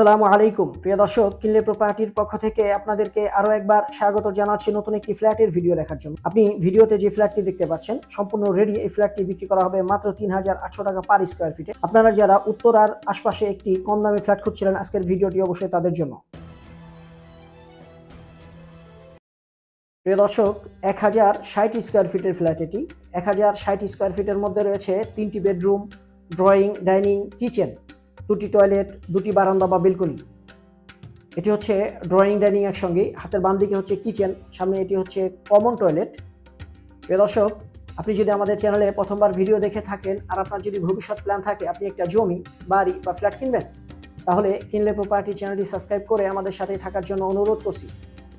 আসসালামু আলাইকুম। প্রিয় দর্শক, কিনলে প্রপার্টির পক্ষ থেকে আপনাদেরকে আরও একবার স্বাগত জানাচ্ছি নতুন একটি ফ্ল্যাটের ভিডিও দেখার জন্য। আপনি ভিডিওতে যে ফ্ল্যাটটি দেখতে পাচ্ছেন, সম্পূর্ণ রেডি এই ফ্ল্যাটটি বিক্রি করা হবে মাত্র তিন হাজার আটশো টাকা পার স্কোয়ার ফিটে আপনারা যারা উত্তরার আশপাশে একটি কম দামে ফ্ল্যাট খুঁজছিলেন, আজকের ভিডিওটি অবশ্যই তাদের জন্য। প্রিয় দর্শক, এক হাজার ষাট স্কোয়ার ফিটের ফ্ল্যাট এটি এক হাজার ষাট স্কোয়ার ফিটের মধ্যে রয়েছে তিনটি বেডরুম ড্রয়িং ডাইনিং কিচেন দুটি টয়লেট দুটি বারান্দা বা বেলকনি এটি হচ্ছে ড্রয়িং ডাইনিং একসঙ্গে। হাতের বাম দিকে হচ্ছে কিচেন সামনে এটি হচ্ছে কমন টয়লেট প্রিয় দর্শক, আপনি যদি আমাদের চ্যানেলে প্রথমবার ভিডিও দেখে থাকেন আর আপনার যদি ভবিষ্যৎ প্ল্যান থাকে, আপনি একটা জমি, বাড়ি বা ফ্ল্যাট কিনবেন, তাহলে কিনলে প্রপার্টি চ্যানেলটি সাবস্ক্রাইব করে আমাদের সাথে থাকার জন্য অনুরোধ করছি।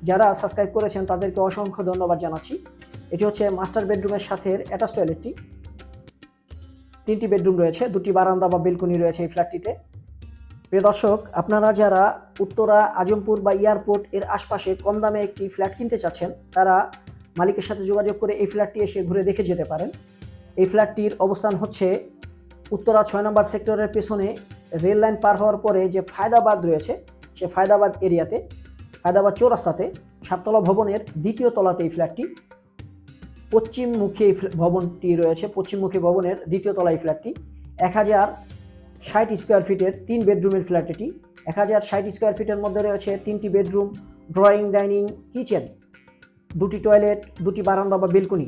যারা সাবস্ক্রাইব করেছেন, তাদেরকে অসংখ্য ধন্যবাদ জানাচ্ছি। এটি হচ্ছে মাস্টার বেডরুমের সাথে অ্যাটাচ টয়লেটটি তিনটি বেডরুম রয়েছে, দুটি বারান্দা বা বেলকনি রয়েছে এই ফ্ল্যাটটিতে প্রিয় দর্শক, আপনারা যারা উত্তরা, আজমপুর বা এয়ারপোর্ট এর আশপাশে কম দামে একটি ফ্ল্যাট কিনতে চাচ্ছেন, তারা মালিকের সাথে যোগাযোগ করে এই ফ্ল্যাটটি এসে ঘুরে দেখে যেতে পারেন। এই ফ্ল্যাটটির অবস্থান হচ্ছে উত্তরা ছয় নম্বর সেক্টরের পেছনে রেল লাইন পার হওয়ার পরে যে ফায়দাবাদ রয়েছে, সে ফায়দাবাদ এরিয়াতে, ফায়দাবাদ চৌরাস্তাতে সাততলা ভবনের দ্বিতীয় তলাতে এই ফ্ল্যাটটি, পশ্চিমমুখী এই ভবনটি রয়েছে, পশ্চিমমুখী ভবনের দ্বিতীয় তলা এই ফ্ল্যাটটি। এক হাজার ষাট স্কোয়ার ফিটের তিন বেডরুমের ফ্ল্যাট এটি। এক হাজার ষাট স্কোয়ার ফিটের মধ্যে রয়েছে তিনটি বেডরুম, ড্রয়িং, ডাইনিং, কিচেন, দুটি টয়লেট, দুটি বারান্দা বা বেলকনি।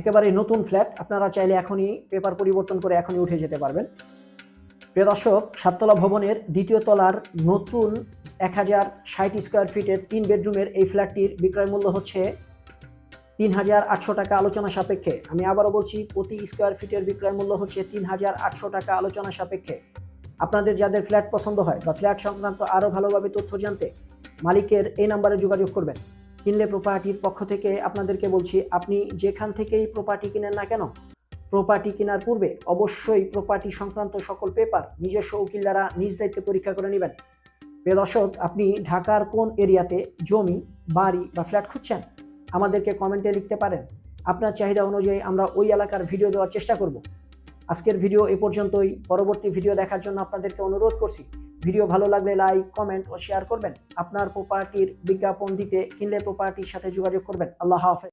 একেবারে নতুন ফ্ল্যাট, আপনারা চাইলে এখনই পেপার পরিবর্তন করে এখনই উঠে যেতে পারবেন। প্রিয় দর্শক, সাততলা ভবনের দ্বিতীয় তলার নতুন এক হাজার ষাট স্কোয়ার ফিটের তিন বেডরুমের এই ফ্ল্যাটটির বিক্রয় মূল্য হচ্ছে তিন হাজার আটশো টাকা আলোচনা সাপেক্ষে। আমি আবারও বলছি, প্রতি স্কোয়ার ফিটের বিক্রয় মূল্য হচ্ছে তিন হাজার আটশো টাকা আলোচনা সাপেক্ষে। আপনাদের যাদের ফ্ল্যাট পছন্দ হয় বা ফ্ল্যাট সংক্রান্ত আরও ভালোভাবে তথ্য জানতে, মালিকের এই নাম্বারে যোগাযোগ করবেন। কিনলে প্রপার্টির পক্ষ থেকে আপনাদেরকে বলছি, আপনি যেখান থেকেই প্রপার্টি কিনেন না কেন প্রপার্টি কেনার পূর্বে অবশ্যই প্রপার্টি সংক্রান্ত সকল পেপার নিজস্ব উকিল দ্বারা নিজ দায়িত্বে পরীক্ষা করে নেবেন। প্রিয় দর্শক, আপনি ঢাকার কোন এরিয়াতে জমি, বাড়ি বা ফ্ল্যাট খুঁজছেন? আমাদেরকে কমেন্টে লিখতে পারেন। আপনার চাহিদা অনুযায়ী আমরা ওই এলাকার ভিডিও দেওয়ার চেষ্টা করব। আজকের ভিডিও এ পর্যন্তই। পরবর্তী ভিডিও দেখার জন্য আপনাদেরকে অনুরোধ করছি। ভিডিও ভালো লাগলে লাইক কমেন্ট ও শেয়ার করবেন। আপনার প্রপার্টির বিজ্ঞাপন দিতে কিনলে প্রপার্টির সাথে যোগাযোগ করবেন। আল্লাহ হাফেজ।